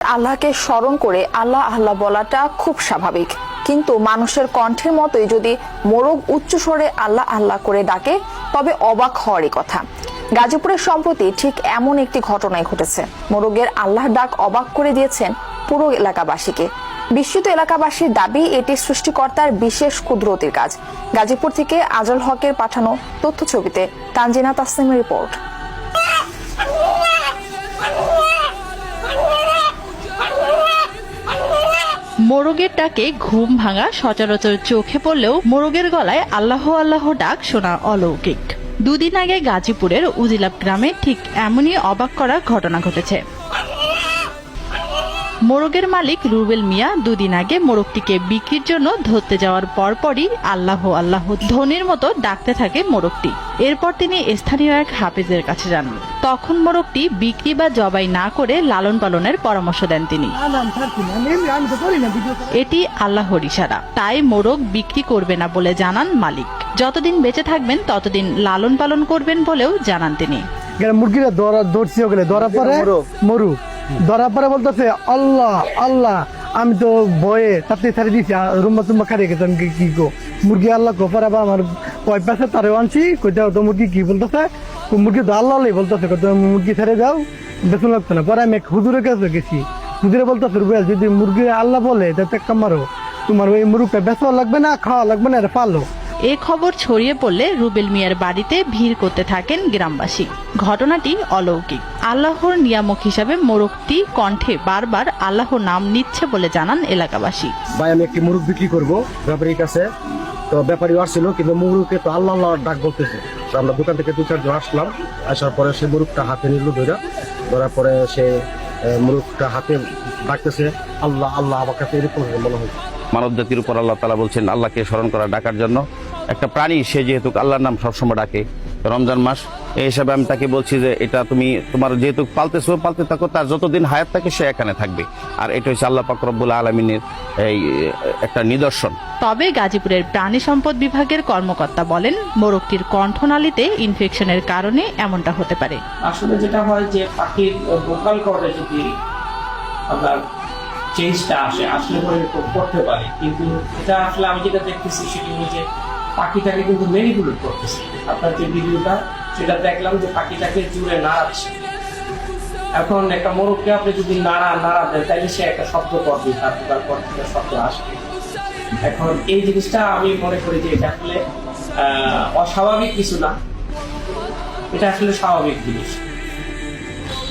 আল্লাহকে স্মরণ করে আল্লাহ আল্লাহ বলাটা খুব স্বাভাবিক। কিন্তু মানুষের কণ্ঠের মতোই যদি মোরগ উচ্চ স্বরে আল্লাহ আল্লাহ করে ডাকে, তবে অবাক হওয়ারই কথা। গাজীপুরের সম্প্রতি ঠিক এমন একটি ঘটনাই ঘটেছে। মোরগের আল্লাহর ডাক অবাক করে দিয়েছেন পুরো এলাকাবাসীকে। বিস্মিত এলাকাবাসীর দাবি, এটি সৃষ্টিকর্তার বিশেষ কুদরতির কাজ। গাজীপুর থেকে আজল হকের পাঠানো তথ্য ছবিতে তানজিনা তাসলিমের রিপোর্ট। মোরগের ডাকে ঘুম ভাঙা সচরাচর চোখে পড়লেও মোরগের গলায় আল্লাহ আল্লাহ ডাক শোনা অলৌকিক। দুদিন আগে গাজীপুরের উজিলাপ গ্রামে ঠিক এমনই অবাক করা ঘটনা ঘটেছে। মোরগের মালিক রুবেল মিয়া দুদিন আগে মোরগটিকে বিক্রির জন্য ধরতে যাওয়ার পরপরই আল্লাহ আল্লাহ ধ্বনির মতো ডাকতে থাকে মোরগটি। এরপর তিনি স্থানীয় এক হাফিজের কাছে যান। তখন মোরগটি বিক্রি বা জবাই না করে লালন পালনের পরামর্শ দেন তিনি। এটি আল্লাহর ইশারা। তাই মোরগ বিক্রি করবে না বলে জানান মালিক। যতদিন বেঁচে থাকবেন ততদিন লালন পালন করবেন বলেও জানান তিনি। মুরগিরা ধরা ধরছি ওগুলো। ধরা পরে মরু। ধরা পরে বলতেছে, আল্লাহ আল্লাহ, আমি তো ভয়ে তাতে ছাড়ি দিছি রুম্বা টুম্বা খারিয়ে গেছে আমি কি- কি মুরগি আল্লাহ গোপর আবার আমার ওই পাশে তারে আনছি কইতে তো মুরগি, কি বলতেছে? মুরগি তো আল্লাহ আল্লাহ বলতেছে কত মুরগি ছেড়ে যাও বেতন লাগতো না। পরে আমি এক হুজুরের কাছে গেছি, হুজুরে বলতেছে, রুবেল, যদি মুরগি আল্লাহ বলে, তাতে একটা মারো। তোমার ওই মুরগটা বেচা লাগবে না, খাওয়া লাগবে না, এটা পালো। এ খবর ছড়িয়ে পড়লে রুবেল মিয়ার বাড়িতে ভিড় করতে থাকেন গ্রামবাসী। ঘটনাটি অলৌকিক। আল্লাহর নিয়ামক হিসাবে মোরগটি কণ্ঠে বারবার আল্লাহর নাম নিচ্ছে বলে জানান এলাকাবাসী। ভাই আমি একটি মুরগ বিক্রি করব ব্যাপারীর কাছে। তো ব্যাপারী আসছিল কিন্তু মুরগকে তো আল্লাহ আল্লাহ ডাক বলতেছে। তো আমরা দোকান থেকে দু চারজন আসলাম। আসার পরে সে মুরগটা হাতে নিল ধরা। ধরার পরে সে আহ, মুরগটা হাতে ডাকতেছে আল্লাহ আল্লাহ আমার কাছে এরকম মনে হয় মানব জাতির উপর আল্লাহ তালা বলছেন আল্লাহকে স্মরণ করা ডাকার জন্য একটা প্রাণী সে যেহেতু আল্লাহর নাম সবসময় ডাকে। রমজান মাস এই হিসাবে আমি তাকে বলছি যে এটা তুমি তোমার যেহেতু পালতেছো পালতে থাকো তার যতদিন হায়াত থাকে সে এখানে থাকবে। আর এটা হচ্ছে আল্লাহ পাকরবুল আলমিনের এই একটা নিদর্শন। তবে গাজীপুরের প্রাণী সম্পদ বিভাগের কর্মকর্তা বলেন মোরগটির কণ্ঠনালীতে ইনফেকশনের কারণে এমনটা হতে পারে। আসলে যেটা হয় যে পাখির ভোকাল কর্ডে যদি আপনার চেঞ্জটা আসে আসলে পরে করতে পারে। কিন্তু এটা আসলে আমি যেটা দেখতেছি সেটি হলো যে পাখিটাকে কিন্তু ম্যানিপুলেট করতেছে। আপনার যে ভিডিওটা, সেটা দেখলাম যে পাখিটাকে জুড়ে নাড়াচ্ছে এখন একটা মোরগকে আপনি যদি নাড়া নাড়া দেন তাহলে সে একটা শব্দ করবে তার ভোকাল কর্ড থেকে শব্দ আসবে। এখন এই জিনিসটা আমি মনে করি যে এটা আসলে অস্বাভাবিক কিছু না। এটা আসলে স্বাভাবিক জিনিস।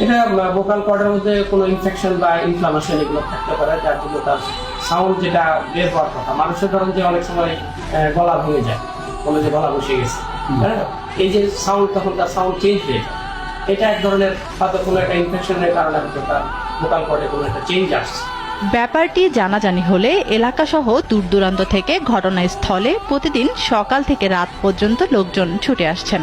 এটা ভোকাল কর্ডের মধ্যে কোনো ইনফেকশন বা ইনফ্লামেশন এগুলো থাকতে পারে, যার জন্য তার সাউন্ড যেটা বের হওয়ার কথা মানুষের ধরুন যে অনেক সময় গলা ভেঙে যায় বলে যে গলা বসে গেছে হ্যাঁ এই যে সাউন্ড তখন তার সাউন্ড চেঞ্জ হয়ে যায়। এটা এক ধরনের হয়তো কোনো একটা ইনফেকশনের কারণে হয়তো তার ভোকাল কর্ডে কোনো একটা চেঞ্জ আসছে। ব্যাপারটি জানাজানি হলে এলাকাসহ দূর দূরান্ত থেকে ঘটনাস্থলে প্রতিদিন সকাল থেকে রাত পর্যন্ত লোকজন ছুটে আসছেন।